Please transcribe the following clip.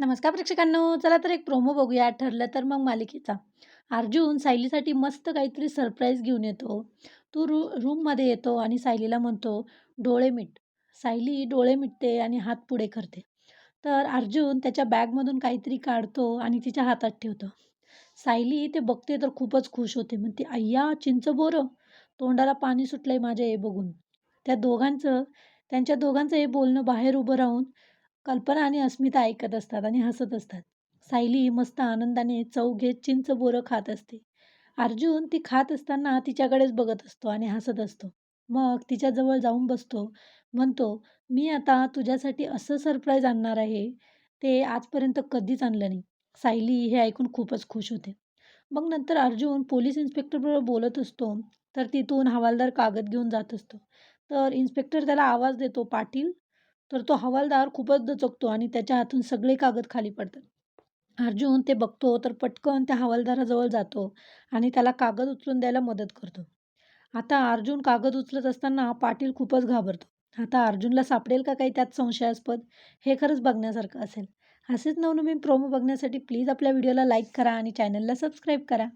नमस्कार प्रेक्षकांनो. चला तर एक प्रोमो बघूया. ठरलं तर मग मालिकेचा. अर्जुन सायलीसाठी मस्त काहीतरी सरप्राईज घेऊन येतो. तो रू रूममध्ये येतो आणि सायलीला म्हणतो डोळे मिट. सायली डोळे मिटते आणि हात पुढे करते. तर अर्जुन त्याच्या बॅगमधून काहीतरी काढतो आणि तिच्या हातात ठेवतो. सायली ते बघते तर खूपच खुश होते. मग ती अय्या चिंच बोरं. तोंडाला पाणी सुटलंय माझ्या हे बघून. त्या दोघांचं त्यांच्या दोघांचं हे बोलणं बाहेर उभं राहून कल्पना आणि अस्मिता ऐकत असतात आणि हसत असतात. सायली मस्त आनंदाने चव घेत चिंच बोरं खात असते. अर्जुन ती खात असताना तिच्याकडेच बघत असतो आणि हसत असतो. मग तिच्याजवळ जाऊन बसतो. म्हणतो मी आता तुझ्यासाठी असं सरप्राईज आणणार आहे. ते आजपर्यंत कधीच आणलं नाही. सायली हे ऐकून खूपच खुश होते. मग नंतर अर्जुन पोलीस इन्स्पेक्टरबरोबर बोलत असतो. तर तिथून हवालदार कागद घेऊन जात असतो. तर इन्स्पेक्टर त्याला आवाज देतो पाटील तर तो हवालदार खूपच दचकतो आणि त्याच्या हातून सगळे कागद खाली पडतात. अर्जुन ते बघतो तर पटकन त्या हवालदाराजवळ जातो आणि त्याला कागद उचलून द्यायला मदत करतो. आता अर्जुन कागद उचलत असताना पाटील खूपच घाबरतो. आता अर्जुनला सापडेल का काही त्यात संशयास्पद? हे खरंच बघण्यासारखं असेल. असेच नवनवीन प्रोमो बघण्यासाठी प्लीज आपल्या व्हिडिओला लाईक करा आणि चॅनलला सबस्क्राईब करा.